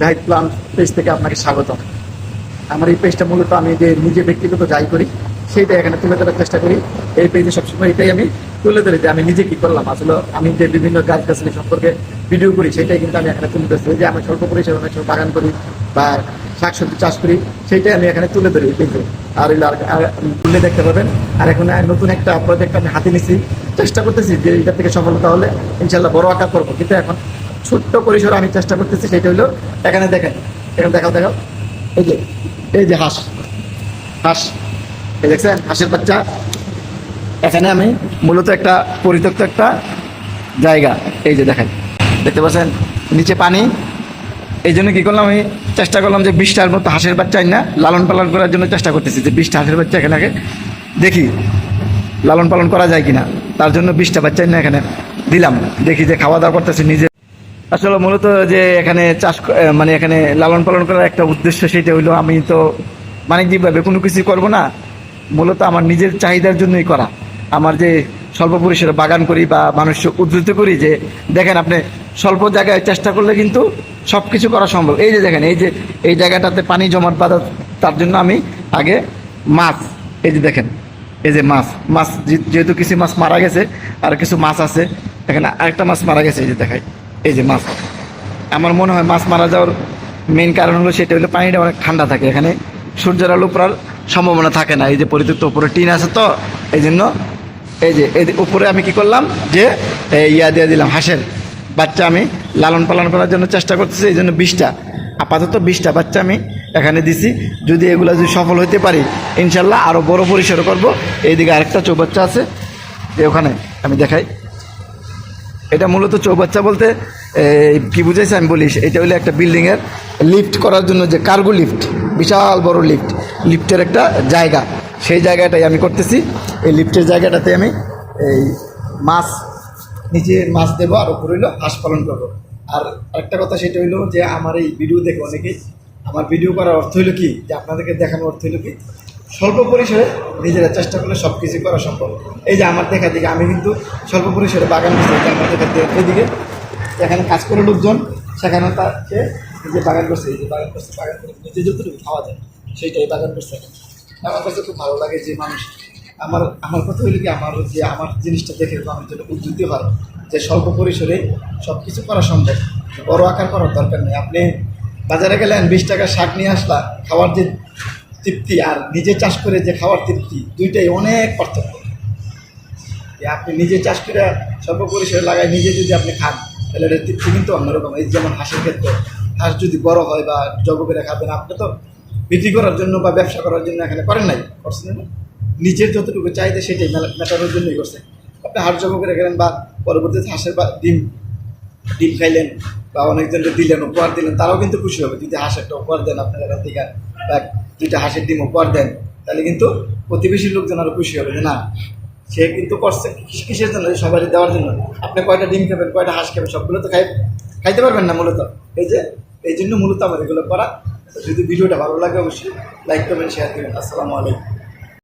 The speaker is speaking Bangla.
জাহিদ প্লান পেজ থেকে আপনাকে স্বাগতম। আমার এই পেজটা মূলত আমি যে নিজে ব্যক্তিগত যাই করি, সেইটা এখানে তুলে ধরার চেষ্টা করি। এই পেজে সবসময় এটাই আমি তুলে ধরি যে আমি নিজে কি করলাম। আসলে আমি যে বিভিন্ন গাছ গাছালি সম্পর্কে ভিডিও করি সেটাই কিন্তু আমি এখানে তুলে ধরছি। যে আমি স্বল্প পরিসরে অনেক বাগান করি বা শাকসবজি চাষ করি, সেইটাই আমি এখানে তুলে ধরি পেজে আর আর তুলে দেখতে পাবেন। আর এখন নতুন একটা প্রজেক্ট আমি হাতে নিছি। চেষ্টা করতেছি যে এটা থেকে সফলতা হলে ইনশাল্লাহ বড় আকার করব। কিন্তু এখন ছোট্ট পরিসরে আমি চেষ্টা করতেছি, সেটা হলো এখানে দেখেন, এখানে দেখাও দেখাও। এই যে এই যে হাঁস হাঁস, এই দেখছেন, হাঁসের বাচ্চা। এখানে আমি মূলত একটা পরিত্যক্ত একটা জায়গা, এই যে দেখেন, দেখতে পাচ্ছেন? নিচে পানি। এই জন্য কী করলাম, আমি চেষ্টা করলাম যে বিশটার মতো হাঁসের বাচ্চা না লালন পালন করার জন্য চেষ্টা করতেছি, যে বিশটা হাঁসের বাচ্চা এখানে আগে দেখি লালন পালন করা যায় কিনা। তার জন্য বিশটা বাচ্চা না এখানে দিলাম, দেখি যে খাওয়া দাওয়া করতেছে নিজে। আসলে মূলত যে এখানে চাষ মানে এখানে লালন পালন করার একটা উদ্দেশ্য সেটা হইল, আমি তো বাণিজ্যিকভাবে কোনো কিছু করব না। মূলত আমার নিজের চাহিদার জন্যই করা। আমার যে স্বল্প পরিসরে বাগান করি বা মানুষ উদ্ধৃত করি যে, দেখেন আপনি স্বল্প জায়গায় চেষ্টা করলে কিন্তু সব কিছু করা সম্ভব। এই যে দেখেন, এই যে, এই জায়গাটাতে পানি জমাট বাঁধা, তার জন্য আমি আগে মাছ, এই যে দেখেন, এই যে মাছ মাছ যেহেতু কিছু মাছ মারা গেছে, আর কিছু মাছ আছে, এখানে আরেকটা মাছ মারা গেছে, এই যে দেখাই। এই যে মাছ। আমার মনে হয় মাছ মারা যাওয়ার মেন কারণ হলো সেটা হলো পানিটা অনেক ঠান্ডা থাকে। এখানে সূর্যের আলো পড়ার সম্ভাবনা থাকে না। এই যে পরিত্যক্ত উপরে টিন আছে তো এই জন্য এই যে এই উপরে আমি কি করলাম যে ইয়া দিয়ে দিলাম হাঁসের বাচ্চা আমি লালন পালন করার জন্য চেষ্টা করতেছি এই জন্য বিশটা। আপাতত বিশটা বাচ্চা আমি এখানে দিছি। যদি এগুলো যদি সফল হতে পারি, ইনশাল্লাহ আরও বড় পরিসরে করব। এইদিকে আরেকটা চৌবাচ্চা আছে, যে ওখানে আমি দেখাই। এটা মূলত চৌবাচ্চা বলতে কি বুঝাইছে আমি বলিস এটা হলো একটা বিল্ডিংয়ের লিফট করার জন্য যে কার্গো লিফট বিশাল বড় লিফট লিফটের একটা জায়গা। সেই জায়গাটাই আমি করতেছি। এই লিফটের জায়গাটাতে আমি এই মাছ, নিচে মাছ দেবো আর উপরে হইল হাঁস পালন করব। আর একটা কথা সেটা হইল যে আমার এই ভিডিও দেখে অনেকেই, আমার ভিডিও করার অর্থ হইল কি? যে আপনাদেরকে দেখানোর অর্থ হইল কি? স্বল্প পরিসরে নিজেরা চেষ্টা করলে সব কিছু করা সম্ভব। এই যে আমার দেখা দিকে, আমি কিন্তু স্বল্প পরিসরে বাগান করছি যে আমার দেখা দিকে। এখানে কাজ করে লোকজন সেখানে তাকে নিজে বাগান করছে, এই যে বাগান করছে, বাগান করে নিজে যতটুকু খাওয়া যায়, সেইটাই বাগান করছে। আমার কাছে খুব ভালো লাগে যে মানুষ, আমার আমার কথা হইল কি, আমার যে আমার জিনিসটা দেখে মানুষ যেটা উদ্যুক্তি হয় যে স্বল্প পরিসরে সব কিছু করা সম্ভব। বড় আকার করার দরকার নেই। আপনি বাজারে গেলেন, বিশ টাকা শাক নিয়ে আসলা, খাওয়ার যে তৃপ্তি আর নিজে চাষ করে যে খাওয়ার তৃপ্তি, দুইটাই অনেক পার্থক্য। আপনি নিজে চাষ করে স্বল্প পরিসরে লাগাই নিজে যদি আপনি খান, তাহলে এটার তৃপ্তি কিন্তু অন্যরকম। এই যেমন হাঁসের ক্ষেত্রে, হাঁস যদি বড় হয় বা জব করে খাবেন, আপনি তো বিক্রি করার জন্য বা ব্যবসা করার জন্য এখানে করেন নাই, করছেন না। নিজের যতটুকু চাহিদা সেটাই মেটানোর জন্যই করছে আপনি হাঁস জব করে গেলেন বা পরবর্তীতে হাঁসের বা ডিম ডিম খাইলেন বা অনেকজনকে দিলেন, উপহার দিলেন, তারাও কিন্তু খুশি হবে। যদি হাঁস একটা উপহার দেন আপনার এখান থেকে বা দুইটা হাসির ডিম উপহার দেন, তাহলে কিন্তু প্রতিবেশীর লোকজন আরও খুশি হবে যে না, সে কিন্তু করছে কিসের জন্য? সবারই দেওয়ার জন্য। আপনি কয়টা ডিম খাবেন, কয়টা হাঁস খাবেন, সবগুলো তো খাই, খাইতে পারবেন না মূলত। এই যে, এই জন্য মূলত আমার এগুলো করা। যদি ভিডিওটা ভালো লাগে অবশ্যই লাইক করবেন শেয়ার করবেন। আসসালামু আলাইকুম।